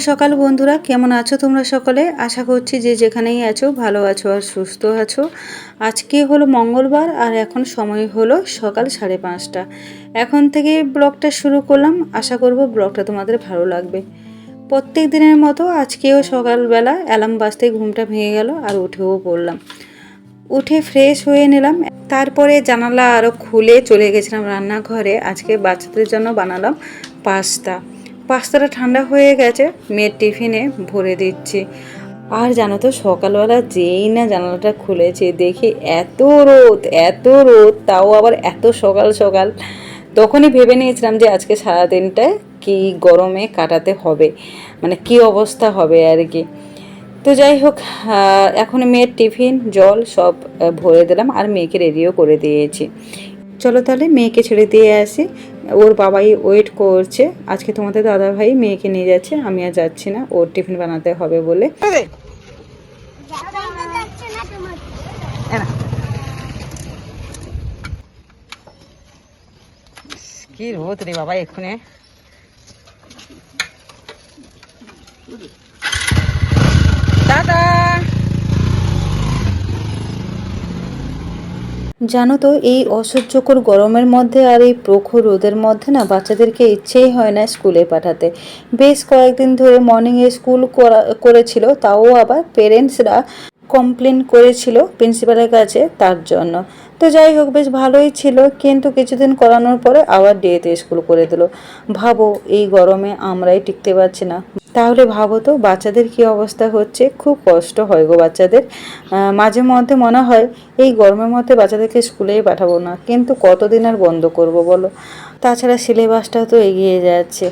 সকাল বন্ধুরা, কেমন আছো তোমরা সকলে? আশা করছি যে যেখানেই আছো ভালো আছো আর সুস্থ আছো। আজকে হলো মঙ্গলবার আর এখন সময় হলো সকাল সাড়ে পাঁচটা। এখন থেকে ব্লগটা শুরু করলাম। আশা করব ব্লগটা তোমাদের ভালো লাগবে। প্রত্যেক দিনের মতো আজকেও সকালবেলা অ্যালার্ম বাজতে ঘুমটা ভেঙে গেল আর উঠেও পড়লাম। উঠে ফ্রেশ হয়ে নিলাম। তারপরে জানালা আরও খুলে চলে গেছিলাম রান্নাঘরে। আজকে বাচ্চাদের জন্য বানালাম পাস্তা। পাস্তাটা ঠান্ডা হয়ে গেছে, মেয়ের টিফিনে ভরে দিচ্ছি। আর জানো তো, সকালবেলা যেই না জানালাটা খুলেছে, দেখি এত রোদ এত রোদ, তাও আবার এত সকাল সকাল। তখনই ভেবে নিয়েছিলাম যে আজকে সারাদিনটায় কি গরমে কাটাতে হবে মানে কি অবস্থা হবে আর কি। তো যাই হোক এখন মেয়ের টিফিন, জল সব ভরে দিলাম আর মেয়েকে রেডিও করে দিয়েছি। চলো তাহলে মেয়েকে ছেড়ে দিয়ে আসি। ওর বাবাই ওয়েট করছে। আজকে তোমাদের দাদা ভাই মেয়েকে নিয়ে যাচ্ছে আমি আর যাচ্ছি না। ওর টিফিন বানাতে হবে বলে। কি রোদ রে বাবা এক্ষুনি দাদা! জানো তো, এই অসহ্যকর গরমের মধ্যে আর এই প্রখর রোদের মধ্যে না বাচ্চাদেরকে ইচ্ছেই হয় না স্কুলে পাঠাতে। বেশ কয়েকদিন ধরে মর্নিংয়ে স্কুল করা, করেছিল, তাও আবার পেরেন্টসরা কমপ্লেন করেছিল প্রিন্সিপালের কাছে তার জন্য। তো যাই হোক, বেশ ভালোই ছিল, কিন্তু কিছুদিন করানোর পরে আবার ডেতে স্কুল করে দিল। ভাবো, এই গরমে আমরাই টিকতে পারছি না। তাহলে ভাবো তো, বাচ্চাদের কি অবস্থা হচ্ছে? খুব কষ্ট হয় গো বাচ্চাদের। মাঝে মধ্যে মনে হয়, এই গরমের মধ্যে বাচ্চাদেরকে স্কুলেই পাঠাবো না, কিন্তু কতদিন আর বন্ধ করব বলো? তাছাড়া সিলেবাসটাও তো এগিয়ে যাচ্ছে।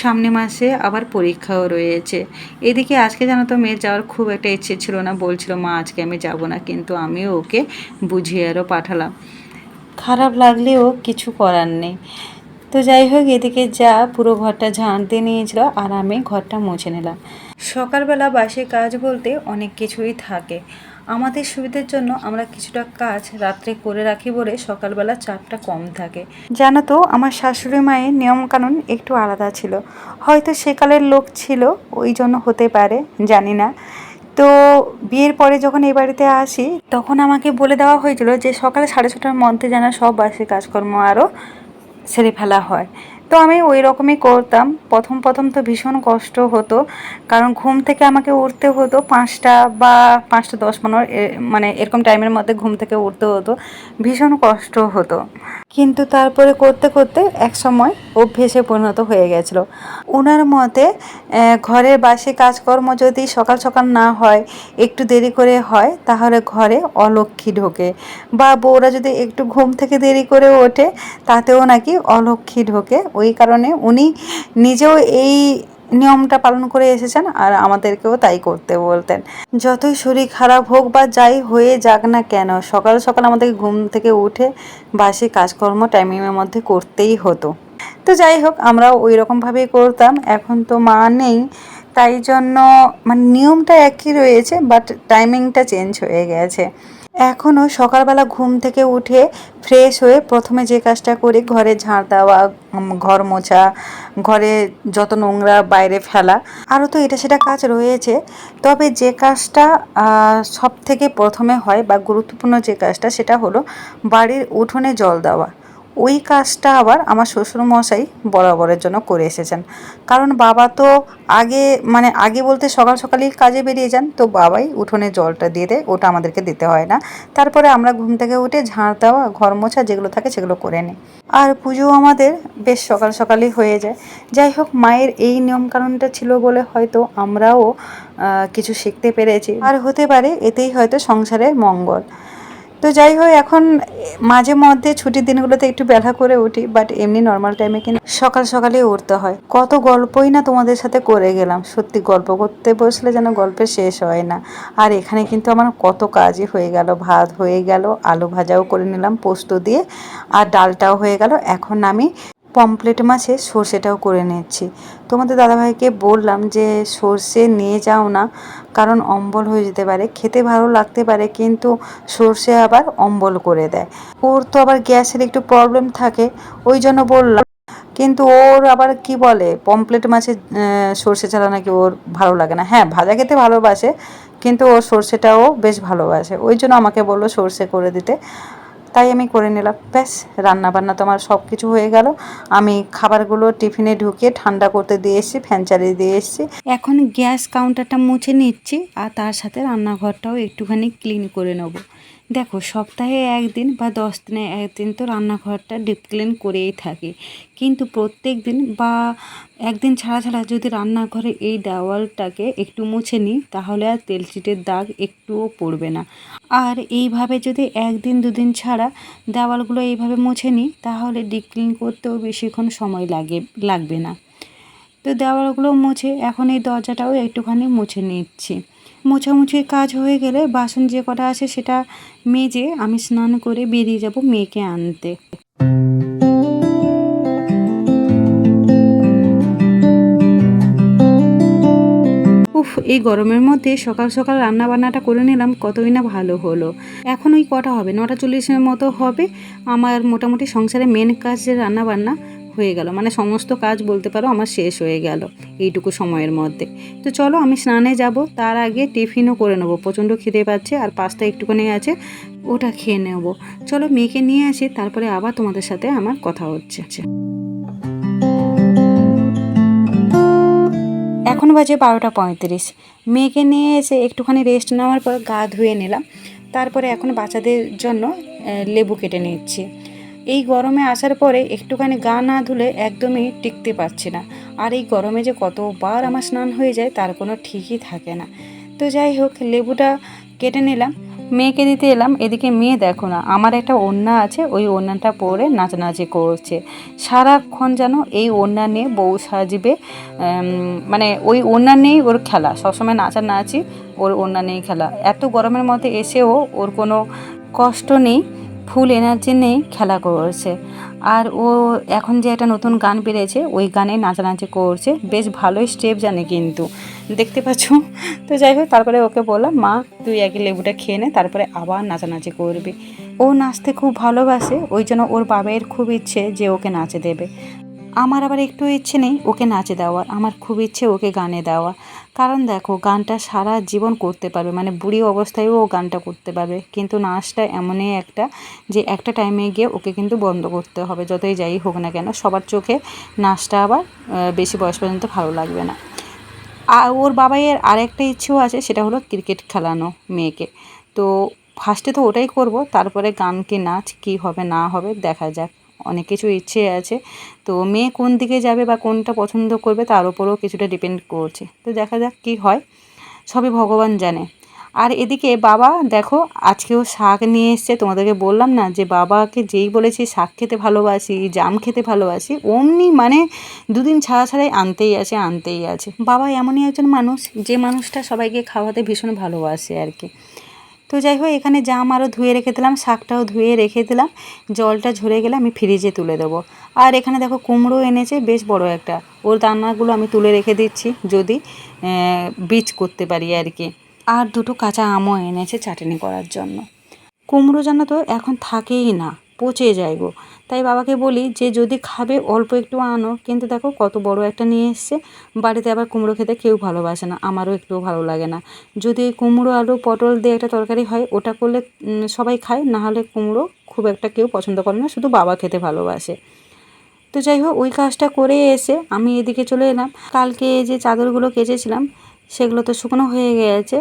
সামনে মাসে আবার পরীক্ষাও রয়েছে। এদিকে আজকে জানো তো মেয়ের যাওয়ার খুব একটা ইচ্ছে ছিল না, বলছিল, মা, আজকে আমি যাব না। কিন্তু আমিও ওকে বুঝিয়ে আরও পাঠালাম। খারাপ লাগলেও কিছু করার নেই। তো যাই হোক, এদিকে যা, পুরো ঘরটা ঝাঁট দিয়ে নিয়েছিল আর আমি ঘরটা মুছে নিলাম। সকালবেলা বাসে কাজ বলতে অনেক কিছুই থাকে। আমাদের সুবিধার জন্য আমরা কিছুটা কাজ রাত্রে করে রাখি বলে সকালবেলা চাপটা কম থাকে। জানো তো, আমার শাশুড়ি মায়ের নিয়মকানুন একটু আলাদা ছিল। হয়তো সেকালের লোক ছিল, ওই জন্য হতে পারে, জানি না। তো বিয়ের পরে যখন এই বাড়িতে আসি, তখন আমাকে বলে দেওয়া হয়েছিল যে সকালে সাড়ে ছটার মধ্যে যেন সব বাসি কাজকর্ম আরও সেরে ফেলা হয়। তো আমি ওই রকমই করতাম। প্রথম প্রথম তো ভীষণ কষ্ট হতো। কারণ ঘুম থেকে আমাকে উঠতে হতো পাঁচটা বা পাঁচটা দশ পনেরো মানে এরকম টাইমের মধ্যে ঘুম থেকে উঠতে হতো। ভীষণ কষ্ট হতো। কিন্তু তারপরে করতে করতে এক সময় অভ্যেসে পরিণত হয়ে গেছিল। ওনার মতে ঘরের বাসি কাজকর্ম যদি সকাল সকাল না হয়, একটু দেরি করে হয়, তাহলে ঘরে অলক্ষী ঢোকে। বা বউরা যদি একটু ঘুম থেকে দেরি করে ওঠে, তাতেও নাকি অলক্ষী ঢোকে। ওই কারণে উনি নিজেও এই নিয়মটা পালন করে এসেছেন আর আমাদেরকেও তাই করতে বলতেন। যতই শরীর খারাপ হোক বা যাই হয়ে যাক না কেন, সকাল সকাল আমাদের ঘুম থেকে উঠে বাসি কাজকর্ম টাইমিংয়ের মধ্যে করতেই হতো। তো যাই হোক, আমরাও ওই রকমভাবেই করতাম। এখন তো মা নেই, তাই জন্য মানে নিয়মটা একই রয়েছে বাট টাইমিংটা চেঞ্জ হয়ে গেছে। এখনও সকালবেলা ঘুম থেকে উঠে ফ্রেশ হয়ে প্রথমে যে কাজটা করি, ঘরে ঝাড় দেওয়া ঘর মোছা, ঘরে যত নোংরা বাইরে ফেলা, আরও তো এটা সেটা কাজ রয়েছে। তবে যে কাজটা সব থেকে প্রথমে হয় বা গুরুত্বপূর্ণ যে কাজটা সেটা হলো বাড়ির উঠোনে জল দেওয়া। ওই কাজটা আবার আমার শ্বশুর মশাই বরাবরের জন্য করে এসেছেন। কারণ বাবা তো আগে মানে আগে বলতে সকাল সকালেই কাজে বেরিয়ে যান, তো বাবাই উঠোনে জলটা দিয়ে দেয়, ওটা আমাদেরকে দিতে হয় না। তারপরে আমরা ঘুম থেকে উঠে ঝাড় দেওয়া, ঘর মোছা যেগুলো থাকে সেগুলো করে নিই। আর পুজো আমাদের বেশ সকাল সকালই হয়ে যায়। যাই হোক, মায়ের এই নিয়মকানুনটা ছিল বলে হয়তো আমরাও কিছু শিখতে পেরেছি। আর হতে পারে এতেই হয়তো সংসারের মঙ্গল। তো যাই হোক, এখন মাঝে মধ্যে ছুটির দিনগুলোতে একটু বেলা করে উঠি বাট এমনি নর্মাল টাইমে কিন্তু সকাল সকালে উঠতে হয়। কত গল্পই না তোমাদের সাথে করে গেলাম। সত্যি গল্প করতে বসলে যেন গল্পের শেষ হয় না। আর এখানে কিন্তু আমার কত কাজই হয়ে গেল। ভাত হয়ে গেল, আলু ভাজাও করে নিলাম পোস্ত দিয়ে, আর ডালটাও হয়ে গেল। এখন আমি পমপ্লেট মাছে সর্ষেটাও করে নিচ্ছি। তোমাদের দাদাভাইকে বললাম যে সর্ষে নিয়ে যাও না কারণ অম্বল হয়ে যেতে পারে। খেতে ভালো লাগতে পারে কিন্তু সর্ষে আবার অম্বল করে দেয়। ওর তো আবার গ্যাসের একটু প্রবলেম থাকে ওই জন্য বললাম। কিন্তু ওর আবার কি বলে পমপ্লেট আহ, সর্ষে ছাড়া নাকি ওর ভালো লাগে না। হ্যাঁ ভাজা খেতে ভালোবাসে কিন্তু ওর সর্ষেটাও বেশ ভালোবাসে। ওই জন্য আমাকে বলল সর্ষে করে দিতে। তাই আমি করে নিলাম। ব্যাস, রান্নাবান্না তো আমার সব কিছু হয়ে গেল। আমি খাবারগুলো টিফিনে ঢুকে ঠান্ডা করতে দিয়ে এসেছি, ফ্যান চালিয়ে দিয়ে এসেছি। এখন গ্যাস কাউন্টারটা মুছে নিচ্ছি আর তার সাথে রান্নাঘরটাও একটুখানি ক্লিন করে নেব। দেখো, সপ্তাহে একদিন বা দশ দিনে একদিন তো রান্নাঘরটা ডিপ ক্লিন করেই থাকি। কিন্তু প্রত্যেক দিন বা একদিন ছাড়া ছাড়া যদি রান্নাঘরে এই দেওয়ালটাকে একটু মুছে নিই, তাহলে আর তেল চিটের দাগ একটুও পড়বে না। আর এইভাবে যদি একদিন দুদিন ছাড়া দেওয়ালগুলো এইভাবে মুছে নিই, তাহলে ডিপ ক্লিন করতেও বেশিক্ষণ সময় লাগে, লাগবে না। তো দেওয়ালগুলো মুছে এখন এই দরজাটাও একটুখানি মুছে নিচ্ছি। মোছামুছির কাজ হয়ে গেলে বাসন যে কটা আছে সেটা মেজে আমি স্নান করে বেরিয়ে যাব মেয়েকে আনতে। উফ, এই গরমের মধ্যে সকাল সকাল রান্না বান্নাটা করে নিলাম, কতই না ভালো হলো। এখন ওই কটা হবে? নটা চল্লিশের মতো হবে। আমার মোটামুটি সংসারে মেন কাজ যে রান্না বান্না হয়ে গেল। মানে সমস্ত কাজ বলতে পারো আমার শেষ হয়ে গেল এইটুকু সময়ের মধ্যে। তো চলো আমি স্নানে যাব, তার আগে টিফিনও করে নেব। প্রচণ্ড খিদে পাচ্ছে আর পাস্তা একটুখানি আছে, ওটা খেয়ে নেব। চলো মেয়েকে নিয়ে আসি, তারপরে আবার তোমাদের সাথে আমার কথা হচ্ছে। এখন বাজে বারোটা পঁয়ত্রিশ। মেয়েকে নিয়ে এসে একটুখানি রেস্ট নেওয়ার পর গা ধুয়ে নিলাম। তারপরে এখন বাচ্চাদের জন্য লেবু কেটে নিচ্ছি। এই গরমে আসার পরে একটুখানি গা না ধুলে একদমই টিকতে পারছি না। আর এই গরমে যে কতবার আমার স্নান হয়ে যায় তার কোনো ঠিকই থাকে না। তো যাই হোক, লেবুটা কেটে নিলাম, মেয়েকে দিতে এলাম। এদিকে মেয়ে দেখো না, আমার একটা ওড়না আছে, ওই ওড়নাটা পরে নাচানাচি করছে। সারাক্ষণ যেন এই ওড়না নিয়ে বউ সাজবে মানে ওই ওড়না নিয়েই ওর খেলা। সবসময় নাচানাচি, ওর ওড়না নিয়েই খেলা। এত গরমের মধ্যে এসেও ওর কোনো কষ্ট নেই। ফুল এনার্জি নেই খেলা করছে। আর ও এখন যে একটা নতুন গান বেরিয়েছে, ওই গানে নাচানাচি করছে। বেশ ভালোই স্টেপ জানে কিন্তু। দেখতে পাচ্ছ? তো যাই হোক, তারপরে ওকে বললাম, মা, তুই একই লেবুটা খেয়ে নে, তারপরে আবার নাচানাচি করবি। ও নাচতে খুব ভালোবাসে, ওই জন্য ওর বাবের খুব ইচ্ছে যে ওকে নাচে দেবে। আমার আবার একটু ইচ্ছে নেই ওকে নাচে দেওয়ার। আমার খুব ইচ্ছে ওকে গানে দেওয়া কারণ দেখো, গানটা সারা জীবন করতে পারবে। মানে বুড়ি অবস্থায়ও ও গানটা করতে পারবে। কিন্তু নাচটা এমনই একটা যে একটা টাইমে গিয়ে ওকে কিন্তু বন্ধ করতে হবে। যতই যাই হোক না কেন, সবার চোখে নাচটা আবার বেশি বয়স পর্যন্ত ভালো লাগবে না। আর ওর বাবাইয়ের আরেকটা ইচ্ছেও আছে, সেটা হলো ক্রিকেট খেলানো মেয়েকে। তো ফার্স্টে তো ওটাই করব, তারপরে গান কি নাচ, কি হবে না হবে দেখা যাক। অনেক কিছু ইচ্ছে আছে। তো মেয়ে কোন দিকে যাবে বা কোনটা পছন্দ করবে তার উপরেও কিছুটা ডিপেন্ড করছে। তো দেখা যাক কি হয়। সবই ভগবান জানে। আর এদিকে বাবা, দেখো, আজকেও শাক নিয়ে এসছে। তোমাদেরকে বললাম না যে বাবাকে যেই বলেছি, শাক খেতে ভালোবাসি, জাম খেতে ভালোবাসি, অমনি মানে দুদিন ছাড়া ছাড়াই আনতেই আছে আনতেই আছে। বাবা এমনই একজন মানুষ, যে মানুষটা সবাইকে খাওয়াতে ভীষণ ভালোবাসে আর কি। তো যাই হোক এখানে জাম আরও ধুয়ে রেখে দিলাম, শাকটাও ধুয়ে রেখে দিলাম। জলটা ঝরে গেলে আমি ফ্রিজে তুলে দেবো। আর এখানে দেখো, কুমড়ো এনেছে, বেশ বড় একটা। ওর দানাগুলো আমি তুলে রেখে দিচ্ছি, যদি বীজ করতে পারি আর কি। আর দুটো কাঁচা আমও এনেছে চাটনি করার জন্য। কুমড়ো জানো তো, এখন থাকেই না। পচে যায় গো। তাই বাবাকে বলি যে, যদি খাবে, অল্প একটু আনো। কিন্তু দেখো কত বড় একটা নিয়ে এসছে। বাড়িতে আবার কুমড়ো খেতে কেউ ভালোবাসে না, আমারও একটুও ভালো লাগে না। যদি কুমড়ো, আলু, পটল দিয়ে একটা তরকারি হয়, ওটা করলে সবাই খায়। না হলে কুমড়ো খুব একটা কেউ পছন্দ করে না, শুধু বাবা খেতে ভালোবাসে। তো যাই হোক, ওই কাজটা করে এসে আমি এদিকে চলে এলাম। কালকে যে চাদরগুলো কেচেছিলাম, সেগুলো তো শুকনো হয়ে গেছে।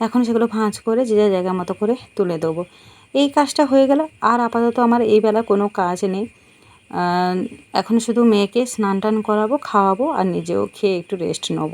এখন সেগুলো ভাঁজ করে যে যার জায়গা মতো করে তুলে দেবো। এই কাজটা হয়ে গেল। আর আপাতত আমার এই বেলা কোনো কাজ নেই। এখন শুধু মেয়েকে স্নান টান করাবো, খাওয়াবো, আর নিজেও খেয়ে একটু রেস্ট নেব।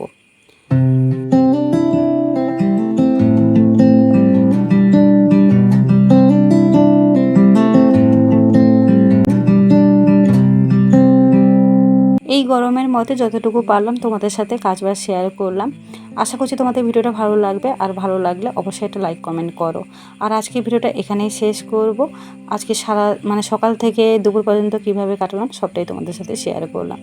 গরমের মধ্যে যতটুকু পারলাম তোমাদের সাথে কাজবাজ শেয়ার করলাম। আশা করছি তোমাদের ভিডিওটা ভালো লাগবে। আর ভালো লাগলে অবশ্যই একটা লাইক কমেন্ট করো। আর আজকে ভিডিওটা এখানেই শেষ করব। আজকে সারা মানে সকাল থেকে দুপুর পর্যন্ত কীভাবে কাটালাম সবটাই তোমাদের সাথে শেয়ার করলাম।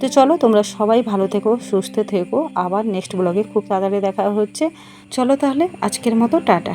তো চলো, তোমরা সবাই ভালো থেকো, সুস্থ থেকো। আবার নেক্সট ব্লগে খুব তাড়াতাড়ি দেখা হচ্ছে। চলো তাহলে, আজকের মতো, টাটা।